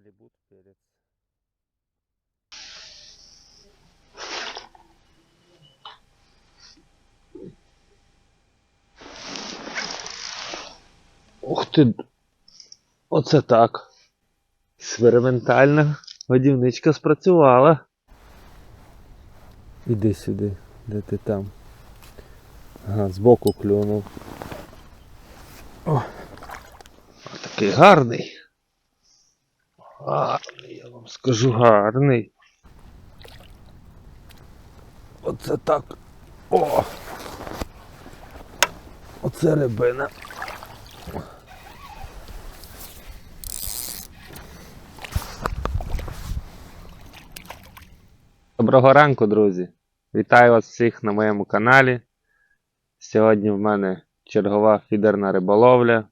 галібут, перець. Ух ти! Оце так. Експериментальна годівничка спрацювала. Іди сюди, де ти там. Ага, збоку клюнув. О! Такий гарний. Гарний, я вам скажу, гарний. Оце так. О! Оце рибина. Доброго ранку, друзі! Вітаю вас всіх на моєму каналі. Сьогодні в мене чергова фідерна риболовля.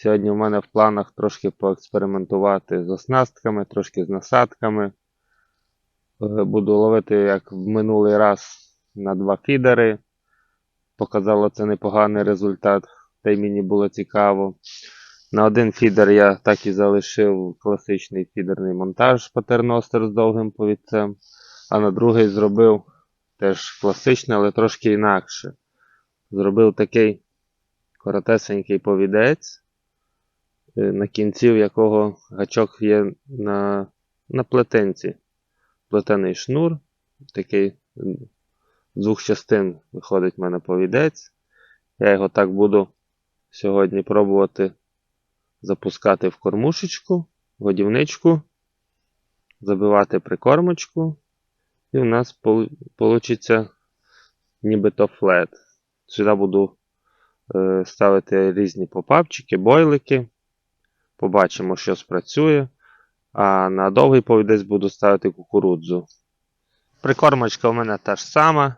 Сьогодні в мене в планах трошки поекспериментувати з оснастками, трошки з насадками. Е, Буду ловити, як в минулий раз, на два фідери. Показало це непоганий результат, та й мені було цікаво. На один фідер я так і залишив класичний фідерний монтаж патерностер з довгим повідцем, а на другий зробив теж класичний, але трошки інакше. Зробив такий коротесенький повідець, на кінці в якого гачок є на, на плетенці. Плетений шнур, такий з двох частин виходить в мене повідець. Я його так буду сьогодні пробувати запускати в кормушечку, годівничку, забивати прикормочку, і у нас вийде нібито флет. Сюди буду е, ставити різні попапчики, бойлики. Побачимо, що спрацює. А на довгий повідець буду ставити кукурудзу. Прикормочка у мене та ж сама,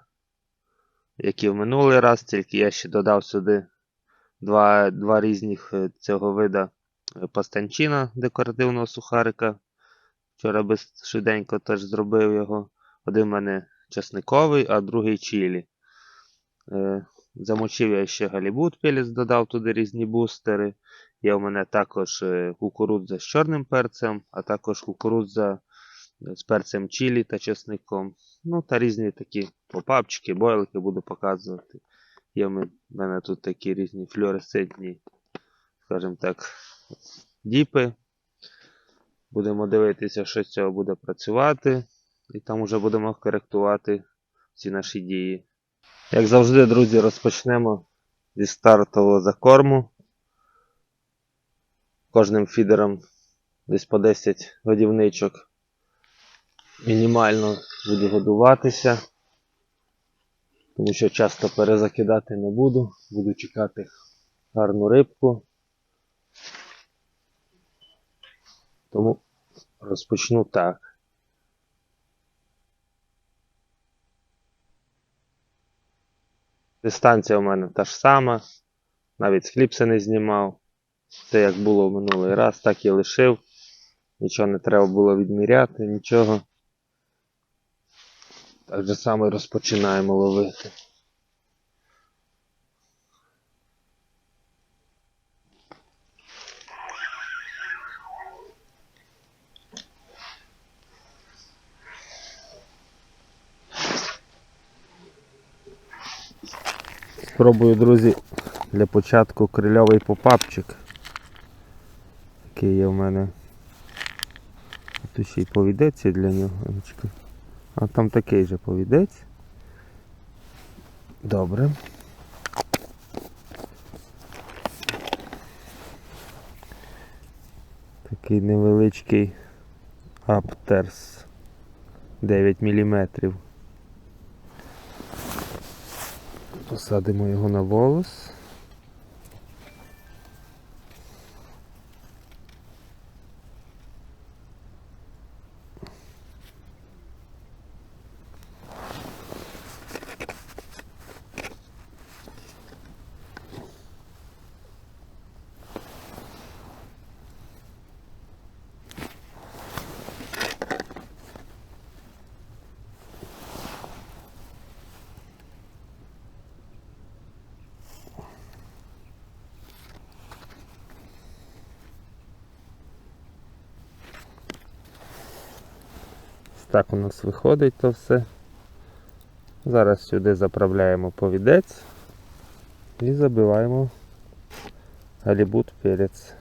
як і в минулий раз, тільки я ще додав сюди два, два різних е, цього вида е, пастанчина декоративного сухарика. Вчора без швиденько теж зробив його. Один в мене часниковий, а другий чилі. Е, замочив я ще галібут пелець, додав туди різні бустери. Є у мене також е, кукурудза з чорним перцем, а також кукурудза е, з перцем чилі та чесником. Ну та різні такі попапчики, бойлики буду показувати. Є в мене тут такі різні флюоресцентні, скажімо так, діпи. Будемо дивитися, що з цього буде працювати. І там вже будемо коректувати ці наші дії. Як завжди, друзі, розпочнемо зі стартового закорму. Кожним фідером десь по 10 годівничок мінімально буду годуватися. Тому що часто перезакидати не буду. Буду чекати гарну рибку. Тому розпочну так. Дистанція у мене та ж сама. Навіть з не знімав. Все як було минулий раз, так і лишив. Нічого не треба було відміряти, нічого. Так же само і розпочинаємо ловити. Спробую, друзі, для початку крильовий попапчик. Такий є в мене. Тут ще й повідець для нього. А там такий же повідець. Добре. Такий невеличкий аптерс 9 мм. Посадимо його на волос. Так у нас виходить то все. Зараз сюди заправляємо повідець і забиваємо галібут перець.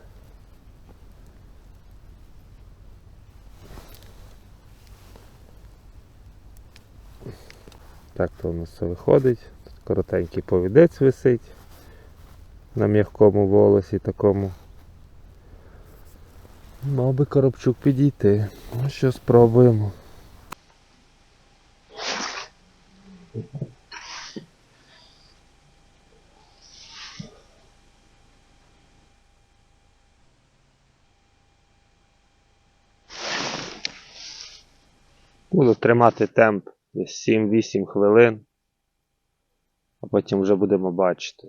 Так то у нас все виходить. Тут коротенький повідець висить на м'якому волосі такому. Мав би коробчук підійти. Ну що спробуємо. Буду тримати темп десь 7-8 хвилин, а потім вже будемо бачити.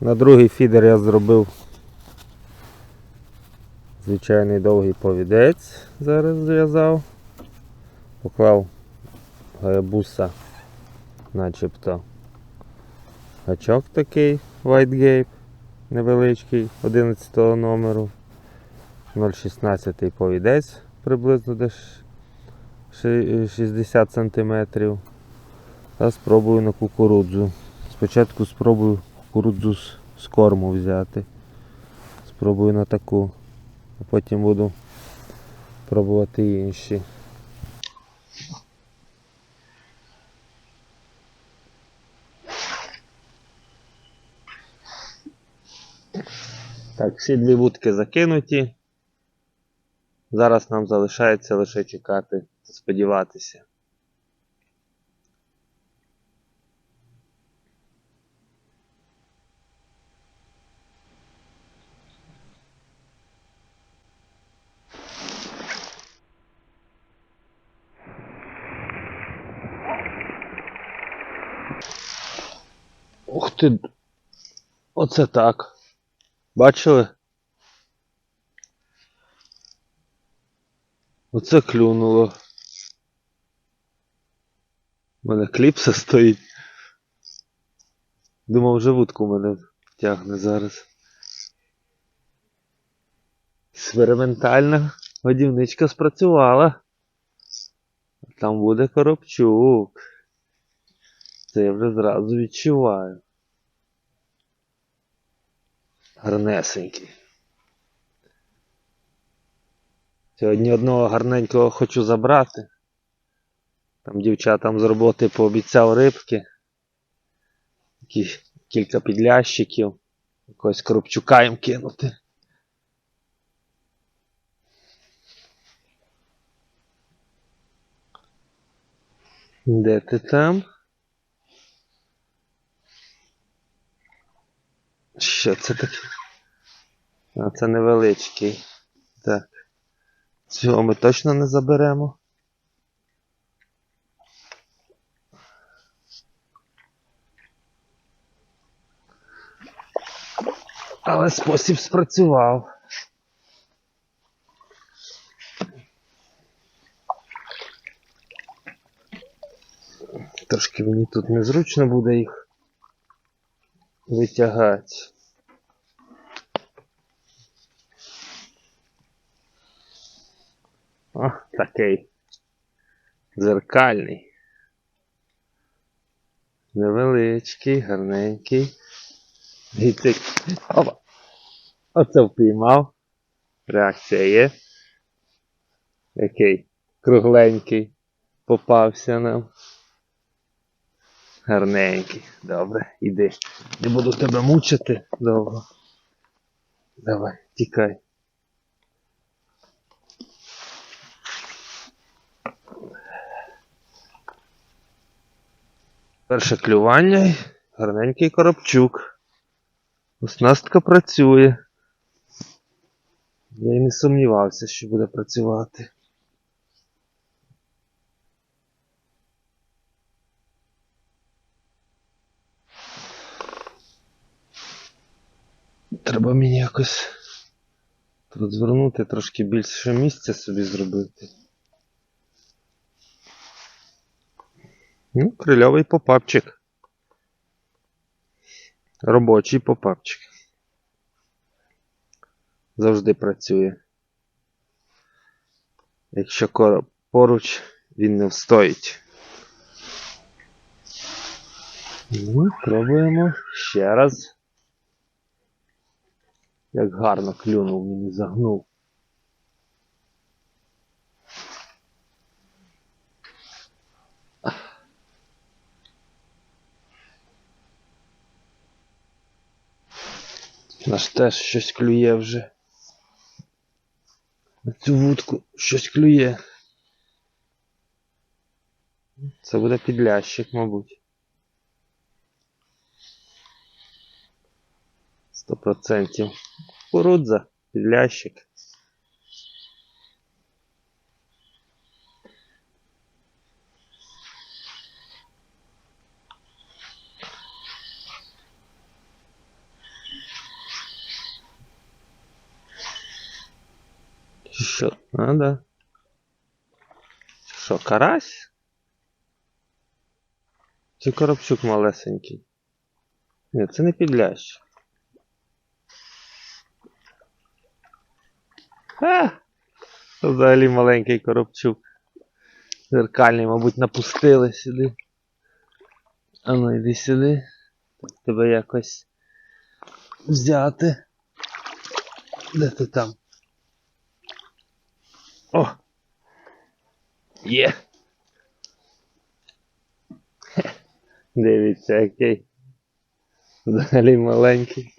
На другий фідер я зробив звичайний довгий повідець, зараз зв'язав. Поклав гаябуса, начебто гачок такий White Gape невеличкий 11 номеру. 0,16 повідець приблизно десь 60 см. Та спробую на кукурудзу. Спочатку спробую кукурудзу з корму взяти. Спробую на таку. А потім буду пробувати інші. Так, всі дві вудки закинуті. Зараз нам залишається лише чекати, сподіватися. Ух ти. Оце так. Бачили? Оце клюнуло. У мене кліпса стоїть. Думав, вже вудку мене тягне зараз. Експериментальна годівничка спрацювала. Там буде коробчук. Це я вже зразу відчуваю. Гарнесенький. Сьогодні одного гарненького хочу забрати. Там дівчатам з роботи пообіцяв рибки. Такі кілька підлящиків. Якогось коробчука їм кинути. Де ти там? Що це таке? А це невеличкий. Так. Цього ми точно не заберемо. Але спосіб спрацював. Трошки мені тут незручно буде їх витягати. О, такий дзеркальний. Невеличкий, гарненький. І ти... Опа. Оце впіймав. Реакція є. Який кругленький попався нам. Гарненький. Добре, іди. Не буду тебе мучити довго. Давай, тікай. Перше клювання, гарненький коробчук. Оснастка працює. Я й не сумнівався, що буде працювати. Треба мені якось тут звернути трошки більше місця собі зробити. Ну, крильовий попапчик. Робочий попапчик. завжди працює. Якщо короб поруч, він не встоїть. Ну, пробуємо ще раз. Як гарно клюнув, мені загнув. Наш теж щось клює вже. На цю вудку щось клює. Це буде підлящик, мабуть. Сто процентів. Кукурудза, підлящик. Що? А, да. Що, карась? Чи коробчук малесенький? Ні, це не підлящ. А! Це взагалі маленький коробчук. Зеркальний, мабуть, напустили сюди. А ну йди сюди. Тебе якось взяти. Де ти там? О! Є! Хе, Дивіться, який. Взагалі маленький.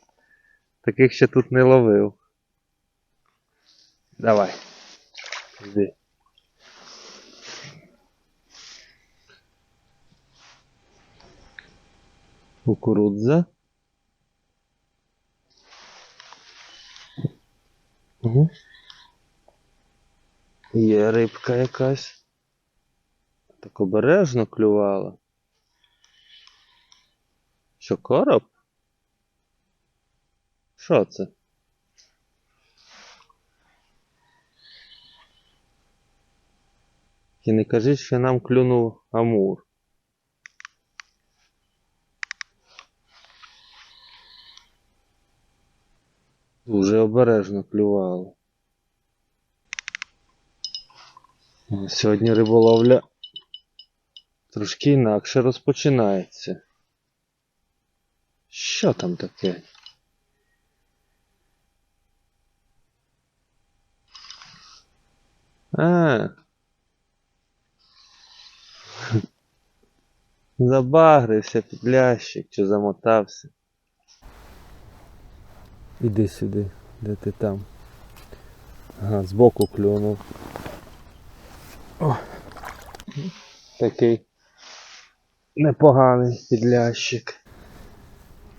Таких ще тут не ловив. Давай. Йди. Кукурудза. Угу. Є рибка якась. Так обережно клювала. Що, короб? Що це? І не кажіть, що нам клюнув амур. Дуже обережно клювало. Сьогодні риболовля трошки інакше розпочинається. Що там таке? А. Забагрився підлящик чи замотався. Іди сюди, де ти там. Ага, збоку клюнув. О. Такий непоганий підлящик.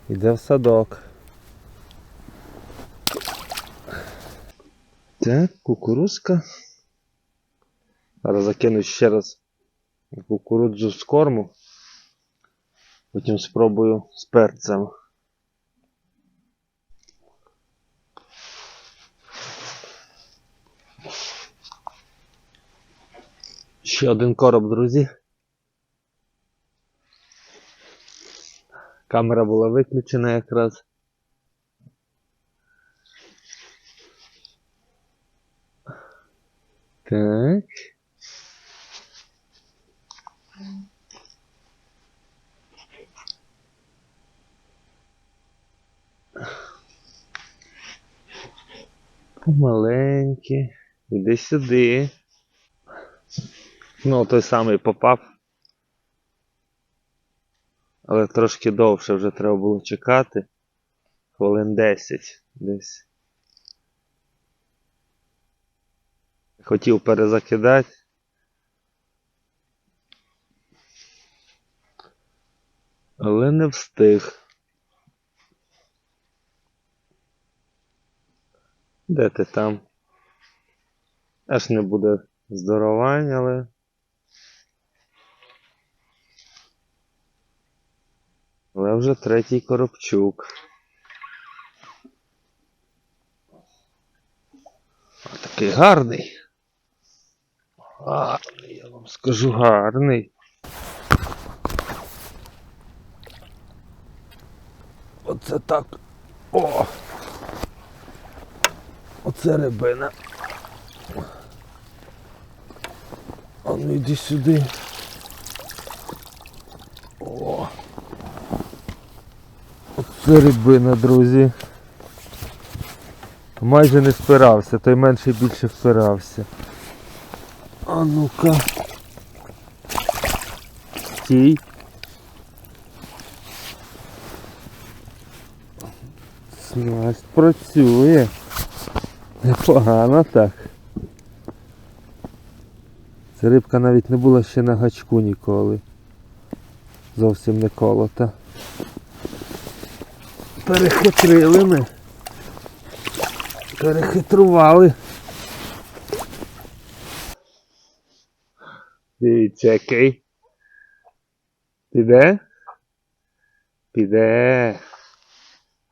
Іде в садок. Так, кукурузка. Зараз закину ще раз кукурудзу з корму. Потім спробую з перцем. Ще один короб, друзі. Камера була виключена якраз. Так. Маленькі. Іди сюди. Ну, той самий попав. Але трошки довше вже треба було чекати. Хвилин 10 десь. Хотів перезакидати. Але не встиг. Де ти там? Аж не буде здоровань, але. Але вже третій коробчук. А такий гарний. Гарний, я вам скажу, гарний. Оце так. О! Оце рибина. А ну йди сюди. О. Оце рибина, друзі. Майже не спирався, той менше більше впирався. А ну-ка. Стій. Снасть працює. Непогано так. Ця рибка навіть не була ще на гачку ніколи. Зовсім не колота. Перехитрили ми. Перехитрували. Дивіться, який. Піде? Піде.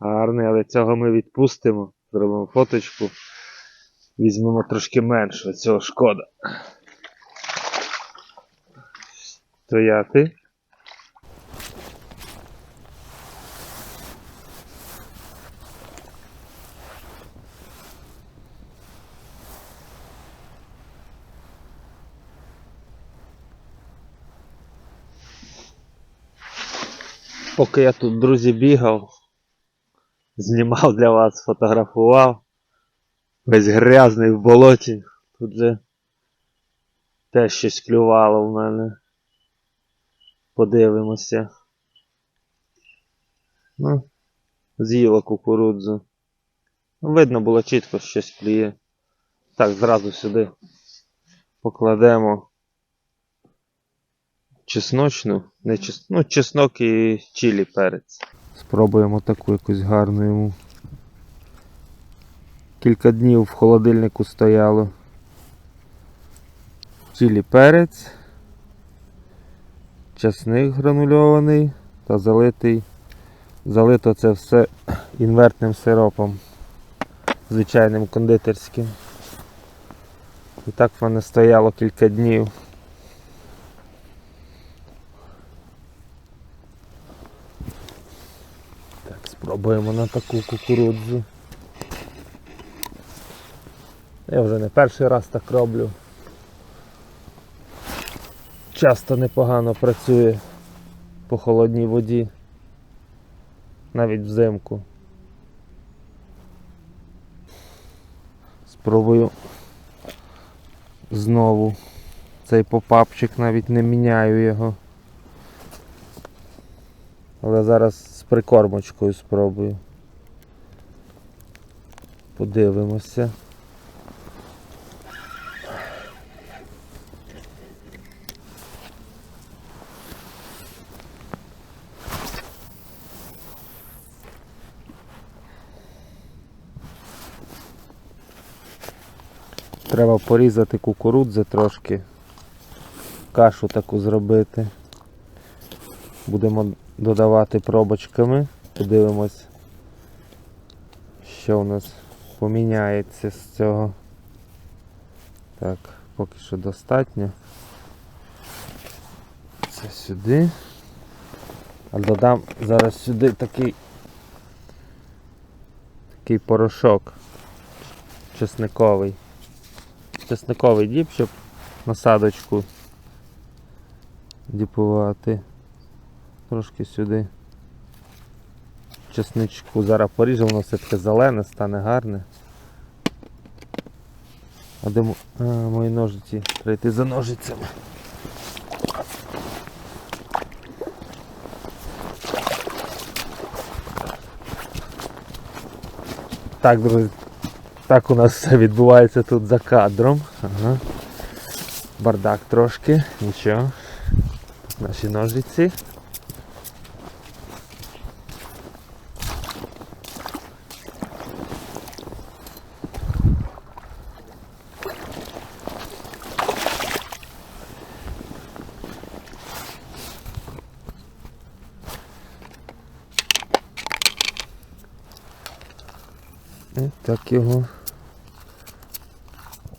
Гарний, але цього ми відпустимо. Зробимо фоточку. Візьмемо трошки менше, цього шкода. Стояти. Поки я тут, друзі, бігав, знімав для вас, фотографував. Весь грязний в болоті. Тут же теж щось клювало в мене. Подивимося. Ну, з'їла кукурудзу. Ну, Видно було чітко, що щось клює. Так, зразу сюди покладемо чесночну, не чес... ну, чеснок і чилі перець. Спробуємо таку якусь гарну йому. Кілька днів в холодильнику стояло. Чилі перець, часник гранульований та залитий. Залито це все інвертним сиропом, звичайним кондитерським. І так воно стояло кілька днів. Так, спробуємо на таку кукурудзу. Я вже не перший раз так роблю. Часто непогано працює по холодній воді, навіть взимку. Спробую знову цей попапчик, навіть не міняю його. Але зараз з прикормочкою спробую. Подивимося. Треба порізати кукурудзи трошки, кашу таку зробити. Будемо додавати пробочками, подивимось, що у нас поміняється з цього. Так, поки що достатньо. Це сюди. А додам зараз сюди такий такий порошок чесниковий. Чесниковий діп, щоб насадочку діпувати. Трошки сюди. Чесничку зараз поріжу, воно все таке зелене, стане гарне. А де а, мої ножиці? Треба йти за ножицями. Так, друзі, так у нас все відбувається тут за кадром. Ага. Бардак трошки, нічого. Наші ножиці. Так його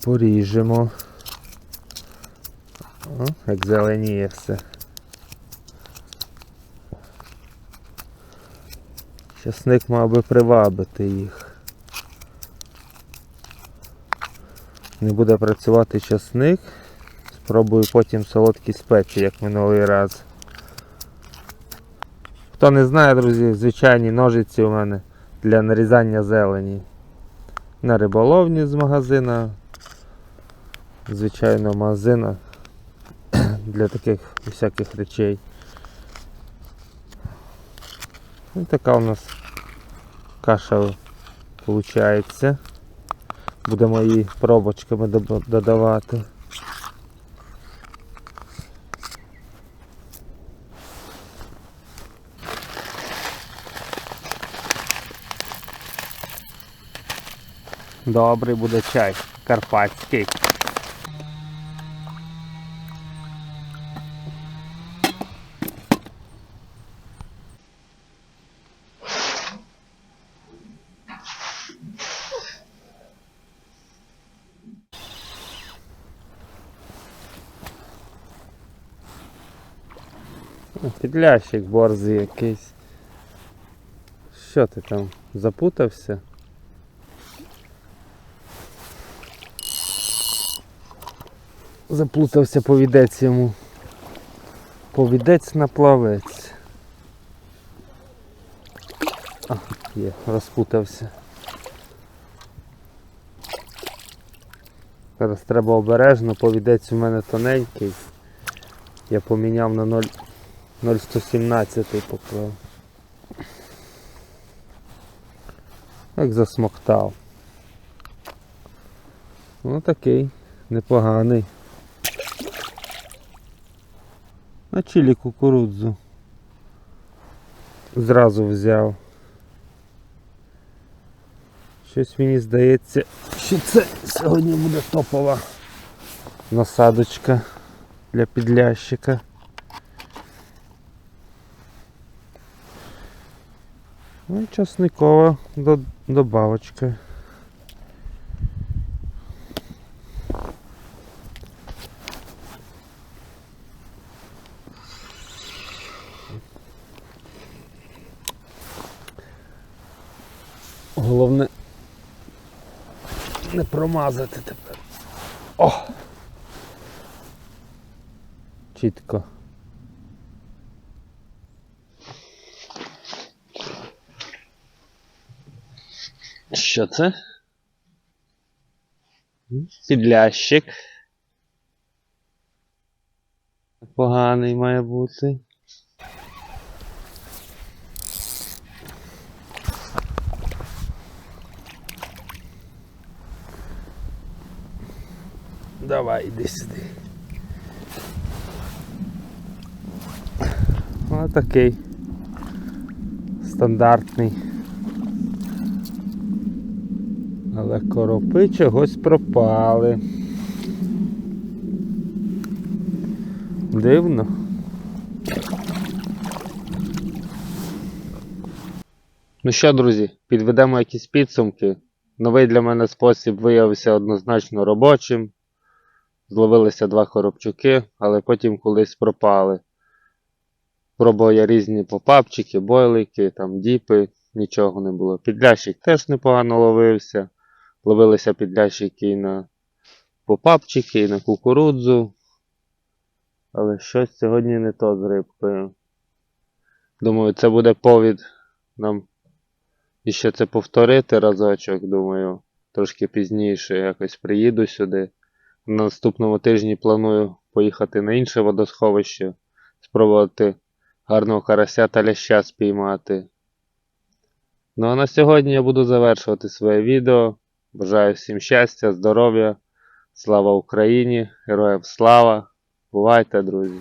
поріжемо. О, як зеленіє все. Часник мав би привабити їх. Не буде працювати часник. Спробую потім солодкі спеції, як минулий раз. Хто не знає, друзі, звичайні ножиці у мене для нарізання зелені. На риболовні з магазина. Звичайного магазина для таких всяких речей. І така у нас каша виходить. Будемо її пробочками додавати. Добрий буде чай карпатський. Підлящик борзий якийсь. Що ти там запутався? Заплутався повідець йому. Повідець на плавець. А, є, розпутався. Зараз треба обережно, повідець у мене тоненький. Я поміняв на 0 0,117 поклав. Як засмоктав. Ну такий, непоганий. На чилі кукурудзу. Зразу взяв. Щось мені здається, що це сьогодні буде топова насадочка для підлящика. Ну і часникова до- добавочка. Головне не промазати тепер. О! Чітко. Що це? Підлящик. Поганий має бути. Давай, іди сюди. Ось такий стандартний. Але коропи чогось пропали. Дивно. Ну що, друзі, підведемо якісь підсумки. Новий для мене спосіб виявився однозначно робочим. Зловилися два коробчуки, але потім колись пропали. Пробував я різні попапчики, бойлики, там діпи, нічого не було. Підлящик теж непогано ловився. Ловилися підлящики на попапчики, і на кукурудзу. Але щось сьогодні не то з рибкою. Думаю, це буде повід нам іще це повторити разочок, думаю, трошки пізніше якось приїду сюди. На наступному тижні планую поїхати на інше водосховище, спробувати гарного карася та ляща спіймати. Ну а на сьогодні я буду завершувати своє відео. Бажаю всім щастя, здоров'я, слава Україні, героям слава! Бувайте, друзі!